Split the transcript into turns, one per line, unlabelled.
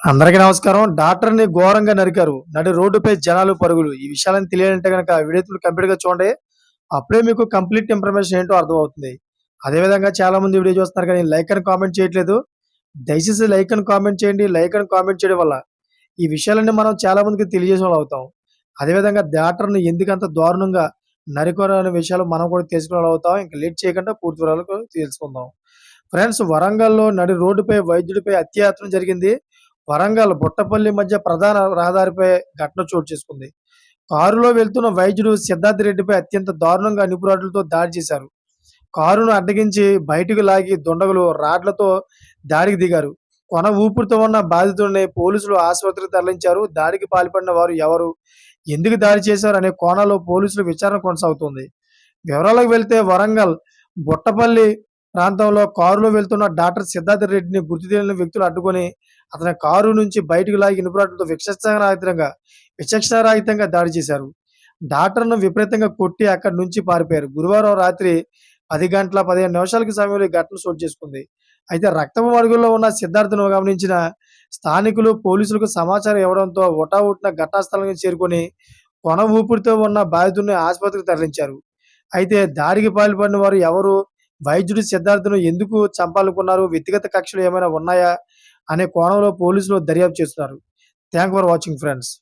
అందరికీ నమస్కారం. డాక్టర్ని ఘోరంగా నరికారు. నడి రోడ్డుపై జనాలు పరుగులు. ఈ విషయాలను తెలియాలంటే కనుక వీడియోలు కంప్లీట్గా చూడండి. అప్పుడే మీకు కంప్లీట్ ఇన్ఫర్మేషన్ ఏంటో అర్థమవుతుంది. అదేవిధంగా చాలా మంది వీడియో చూస్తున్నారు కానీ లైక్ అని కామెంట్ చేయట్లేదు. దయచేసి లైక్ అని కామెంట్ చేయండి. లైక్ అని కామెంట్ చేయడం వల్ల ఈ విషయాలన్నీ మనం చాలా మందికి తెలియజేసిన వాళ్ళు అవుతాం. అదేవిధంగా డాక్టర్ని ఎందుకంత దారుణంగా నరికోరు అనే విషయాలు మనం కూడా తెలుసుకునే అవుతాం. ఇంకా లేట్ చేయకుండా పూర్తి వివరాలు తెలుసుకుందాం. ఫ్రెండ్స్ వరంగల్లో నడి రోడ్డుపై వైద్యుడిపై అత్యాయత్నం జరిగింది. వరంగల్ బుట్టపల్లి మధ్య ప్రధాన రహదారిపై ఘటన చోటు చేసుకుంది. కారులో వెళ్తున్న వైద్యుడు సిద్ధార్థ రెడ్డిపై అత్యంత దారుణంగా నిపురాడులతో దాడి చేశారు. కారును అడ్డగించి బయటకు లాగి దుండగులు రాడ్లతో దాడికి దిగారు. కొన ఊపిరితో ఉన్న బాధితుడిని పోలీసులు ఆసుపత్రికి తరలించారు. దాడికి పాల్పడిన వారు ఎవరు ఎందుకు దాడి చేశారు అనే కోణాలో పోలీసులు విచారణ కొనసాగుతుంది. వివరాలకు వెళ్తే వరంగల్ బుట్టపల్లి ప్రాంతంలో కారులో వెళ్తున్న డాక్టర్ సిద్ధార్థ రెడ్డిని గుర్తు తెలియని వ్యక్తులు అడ్డుకొని అతని కారు నుంచి బయటకు లాగి ఇనుపురాటంతో విచక్షణారహితంగా విచక్షణారహితంగా దాడి చేశారు. డాక్టర్ను విపరీతంగా కొట్టి అక్కడి నుంచి పారిపోయారు. గురువారం రాత్రి పది గంటల పదిహేను నిమిషాలకి సమయంలో ఈ ఘటన చోటు చేసుకుంది. అయితే రక్తపు అడుగుల్లో ఉన్న సిద్ధార్థను గమనించిన స్థానికులు పోలీసులకు సమాచారం ఇవ్వడంతో ఉటావుట్న ఘటనాస్థలానికి చేరుకొని కొన ఊపిరితో ఉన్న బాధితుడిని ఆసుపత్రికి తరలించారు. అయితే దాడికి పాల్పడిన వారు ఎవరు? వైద్యుడి సిద్ధార్థను ఎందుకు చంపాలనుకున్నారు? వ్యక్తిగత కక్షలు ఏమైనా ఉన్నాయా? అనే కోణంలో పోలీసులు దర్యాప్తు చేస్తున్నారు. Thank for watching friends.